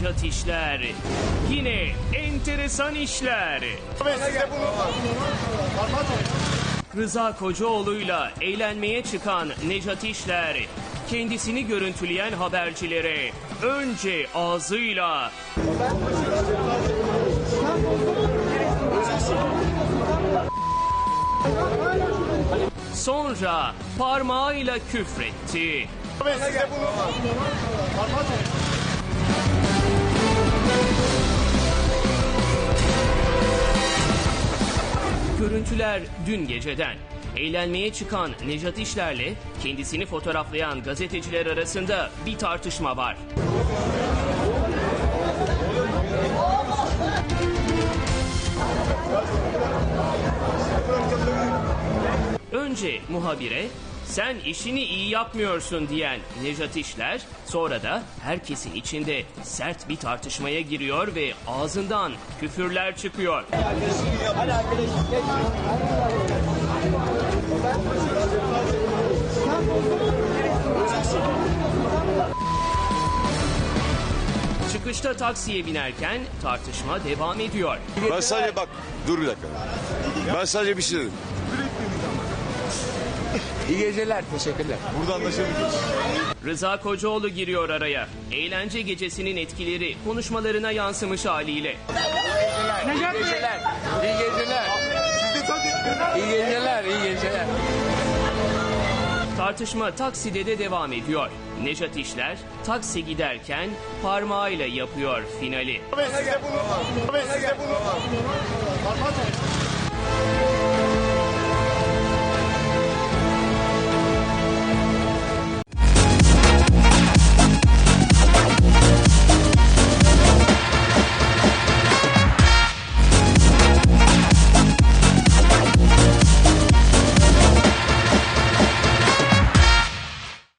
Nejat İşler. Yine enteresan işler. Rıza Kocaoğlu'yla eğlenmeye çıkan Nejat İşler, kendisini görüntüleyen habercilere önce ağzıyla sonra parmağıyla küfretti. Görüntüler dün geceden. Eğlenmeye çıkan Nejat İşler'le kendisini fotoğraflayan gazeteciler arasında bir tartışma var. Önce muhabire sen işini iyi yapmıyorsun diyen Nejat İşler sonra da herkesin içinde sert bir tartışmaya giriyor ve ağzından küfürler çıkıyor. Çıkışta taksiye binerken tartışma devam ediyor. Ben sadece bak dur bir dakika. Ben sadece bir şey dedim. İyi geceler, teşekkürler. Burada anlaşamayacağız. Rıza Kocaoğlu giriyor araya. Eğlence gecesinin etkileri konuşmalarına yansımış haliyle. İyi geceler, iyi geceler. İyi geceler, iyi geceler. Tartışma takside de devam ediyor. Nejat İşler taksi giderken parmağıyla yapıyor finali. Ben size bunu, ben size bunu.